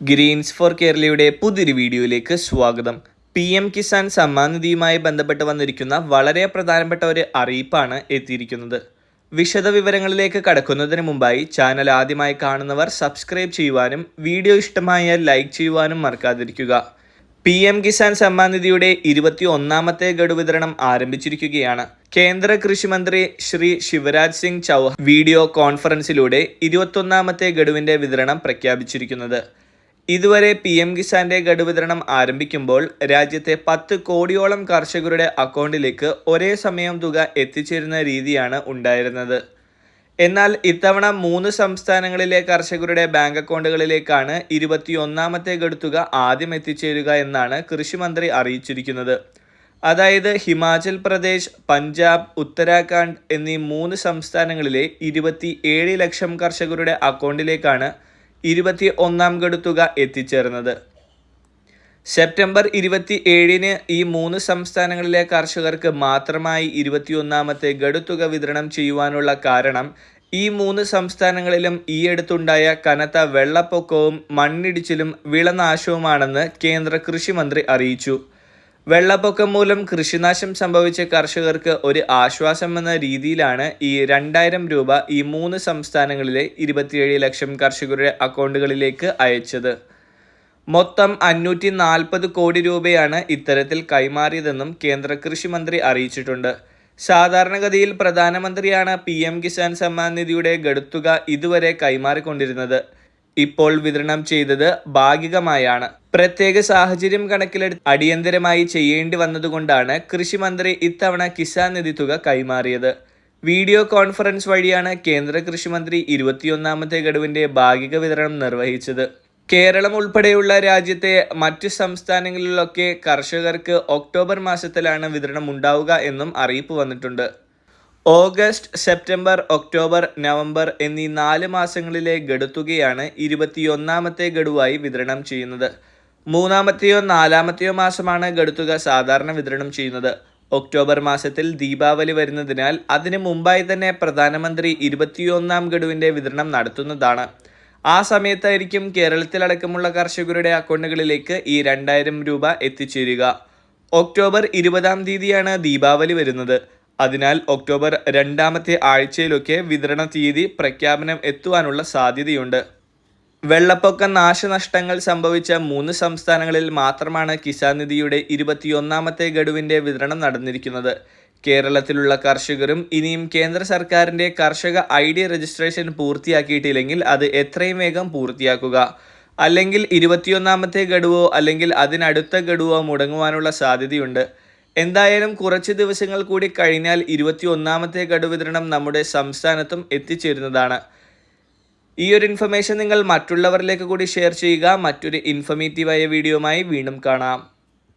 Green's four കേരളയുടെ പുതിയൊരു വീഡിയോയിലേക്ക് സ്വാഗതം. പി എം കിസാൻ സമ്മാൻ നിധിയുമായി ബന്ധപ്പെട്ട് വന്നിരിക്കുന്ന വളരെ പ്രധാനപ്പെട്ട ഒരു അറിയിപ്പാണ് എത്തിയിരിക്കുന്നത്. വിശദ വിവരങ്ങളിലേക്ക് കടക്കുന്നതിന് മുമ്പായി ചാനൽ ആദ്യമായി കാണുന്നവർ സബ്സ്ക്രൈബ് ചെയ്യുവാനും വീഡിയോ ഇഷ്ടമായാൽ ലൈക്ക് ചെയ്യുവാനും മറക്കാതിരിക്കുക. പി എം കിസാൻ സമ്മാൻ നിധിയുടെ ഇരുപത്തി ഒന്നാമത്തെ ഗഡു വിതരണം ആരംഭിച്ചിരിക്കുകയാണ്. കേന്ദ്ര കൃഷിമന്ത്രി ശ്രീ ശിവരാജ് സിംഗ് ചൗഹാൻ വീഡിയോ കോൺഫറൻസിലൂടെ ഇരുപത്തൊന്നാമത്തെ ഗഡുവിന്റെ വിതരണം പ്രഖ്യാപിച്ചിരിക്കുന്നത്. ഇതുവരെ പി എം കിസാന്റെ ഗഡു വിതരണം ആരംഭിക്കുമ്പോൾ രാജ്യത്തെ പത്ത് കോടിയോളം കർഷകരുടെ അക്കൗണ്ടിലേക്ക് ഒരേ സമയം തുക എത്തിച്ചേരുന്ന രീതിയാണ് ഉണ്ടായിരുന്നത്. എന്നാൽ ഇത്തവണ മൂന്ന് സംസ്ഥാനങ്ങളിലെ കർഷകരുടെ ബാങ്ക് അക്കൗണ്ടുകളിലേക്കാണ് ഇരുപത്തിയൊന്നാമത്തെ ഗഡുത്തുക ആദ്യം എത്തിച്ചേരുക എന്നാണ് കൃഷിമന്ത്രി അറിയിച്ചിരിക്കുന്നത്. അതായത് ഹിമാചൽ പ്രദേശ് പഞ്ചാബ് ഉത്തരാഖണ്ഡ് എന്നീ മൂന്ന് സംസ്ഥാനങ്ങളിലെ ഇരുപത്തി ലക്ഷം കർഷകരുടെ അക്കൗണ്ടിലേക്കാണ് ഇരുപത്തി ഒന്നാം ഗഡുത്തുക എത്തിച്ചേർന്നത്. സെപ്റ്റംബർ ഇരുപത്തി ഏഴിന് ഈ മൂന്ന് സംസ്ഥാനങ്ങളിലെ കർഷകർക്ക് മാത്രമായി ഇരുപത്തിയൊന്നാമത്തെ ഗഡുത്തുക വിതരണം ചെയ്യുവാനുള്ള കാരണം ഈ മൂന്ന് സംസ്ഥാനങ്ങളിലും ഈയടുത്തുണ്ടായ കനത്ത വെള്ളപ്പൊക്കവും മണ്ണിടിച്ചിലും വിളനാശവുമാണെന്ന് കേന്ദ്ര കൃഷിമന്ത്രി അറിയിച്ചു. വെള്ളപ്പൊക്കം മൂലം കൃഷിനാശം സംഭവിച്ച കർഷകർക്ക് ഒരു ആശ്വാസം എന്ന രീതിയിലാണ് ഈ രണ്ടായിരം രൂപ ഈ മൂന്ന് സംസ്ഥാനങ്ങളിലെ ഇരുപത്തിയേഴ് ലക്ഷം കർഷകരുടെ അക്കൗണ്ടുകളിലേക്ക് അയച്ചത്. മൊത്തം അഞ്ഞൂറ്റി നാൽപ്പത് കോടി രൂപയാണ് ഇത്തരത്തിൽ കൈമാറിയതെന്നും കേന്ദ്ര കൃഷിമന്ത്രി അറിയിച്ചിട്ടുണ്ട്. സാധാരണഗതിയിൽ പ്രധാനമന്ത്രിയാണ് പി എം കിസാൻ സമ്മാൻ നിധിയുടെ ഗഡുത്തുക ഇതുവരെ കൈമാറിക്കൊണ്ടിരുന്നത്. ഇപ്പോൾ വിതരണം ചെയ്തത് ഭാഗികമായാണ്. പ്രത്യേക സാഹചര്യം കണക്കിലെടുത്ത് അടിയന്തരമായി ചെയ്യേണ്ടി വന്നതുകൊണ്ടാണ് കൃഷിമന്ത്രി ഇത്തവണ കിസാൻ നിധി തുക കൈമാറിയത്. വീഡിയോ കോൺഫറൻസ് വഴിയാണ് കേന്ദ്ര കൃഷിമന്ത്രി ഇരുപത്തിയൊന്നാമത്തെ ഗഡുവിന്റെ ഭാഗിക വിതരണം നിർവഹിച്ചത്. കേരളം ഉൾപ്പെടെയുള്ള രാജ്യത്തെ മറ്റു സംസ്ഥാനങ്ങളിലൊക്കെ കർഷകർക്ക് ഒക്ടോബർ മാസത്തിലാണ് വിതരണം ഉണ്ടാവുക എന്നും അറിയിപ്പ് വന്നിട്ടുണ്ട്. ഓഗസ്റ്റ് സെപ്റ്റംബർ ഒക്ടോബർ നവംബർ എന്നീ നാല് മാസങ്ങളിലെ ഗഡുത്തുകയാണ് ഇരുപത്തിയൊന്നാമത്തെ ഗഡുവായി വിതരണം ചെയ്യുന്നത്. മൂന്നാമത്തെയോ നാലാമത്തെയോ മാസമാണ് ഗഡുത്തുക സാധാരണ വിതരണം ചെയ്യുന്നത്. ഒക്ടോബർ മാസത്തിൽ ദീപാവലി വരുന്നതിനാൽ അതിനു മുമ്പായി തന്നെ പ്രധാനമന്ത്രി ഇരുപത്തിയൊന്നാം ഗഡുവിന്റെ വിതരണം നടത്തുന്നതാണ്. ആ സമയത്തായിരിക്കും കേരളത്തിലടക്കമുള്ള കർഷകരുടെ അക്കൗണ്ടുകളിലേക്ക് ഈ രണ്ടായിരം രൂപ എത്തിച്ചേരുക. ഒക്ടോബർ ഇരുപതാം തീയതിയാണ് ദീപാവലി വരുന്നത്. അതിനാൽ ഒക്ടോബർ രണ്ടാമത്തെ ആഴ്ചയിലൊക്കെ വിതരണ തീയതി പ്രഖ്യാപനം എത്തുവാനുള്ള സാധ്യതയുണ്ട്. വെള്ളപ്പൊക്ക നാശനഷ്ടങ്ങൾ സംഭവിച്ച മൂന്ന് സംസ്ഥാനങ്ങളിൽ മാത്രമാണ് കിസാൻ നിധിയുടെ ഇരുപത്തിയൊന്നാമത്തെ ഗഡുവിന്റെ വിതരണം നടന്നിരിക്കുന്നത്. കേരളത്തിലുള്ള കർഷകരും ഇനിയും കേന്ദ്ര സർക്കാരിന്റെ കർഷക ഐ ഡി രജിസ്ട്രേഷൻ പൂർത്തിയാക്കിയിട്ടില്ലെങ്കിൽ അത് എത്രയും വേഗം പൂർത്തിയാക്കുക. അല്ലെങ്കിൽ ഇരുപത്തിയൊന്നാമത്തെ ഗഡുവോ അല്ലെങ്കിൽ അതിനടുത്ത ഗഡുവോ മുടങ്ങുവാനുള്ള സാധ്യതയുണ്ട്. എന്തായാലും കുറച്ച് ദിവസങ്ങൾ കൂടി കഴിഞ്ഞാൽ ഇരുപത്തി ഒന്നാമത്തെ ഗഡു വിതരണം നമ്മുടെ സംസ്ഥാനത്തും എത്തിച്ചേരുന്നതാണ്. ഈ ഒരു ഇൻഫർമേഷൻ നിങ്ങൾ മറ്റുള്ളവരിലേക്ക് കൂടി ഷെയർ ചെയ്യുക. മറ്റൊരു ഇൻഫർമേറ്റീവായ വീഡിയോയുമായി വീണ്ടും കാണാം.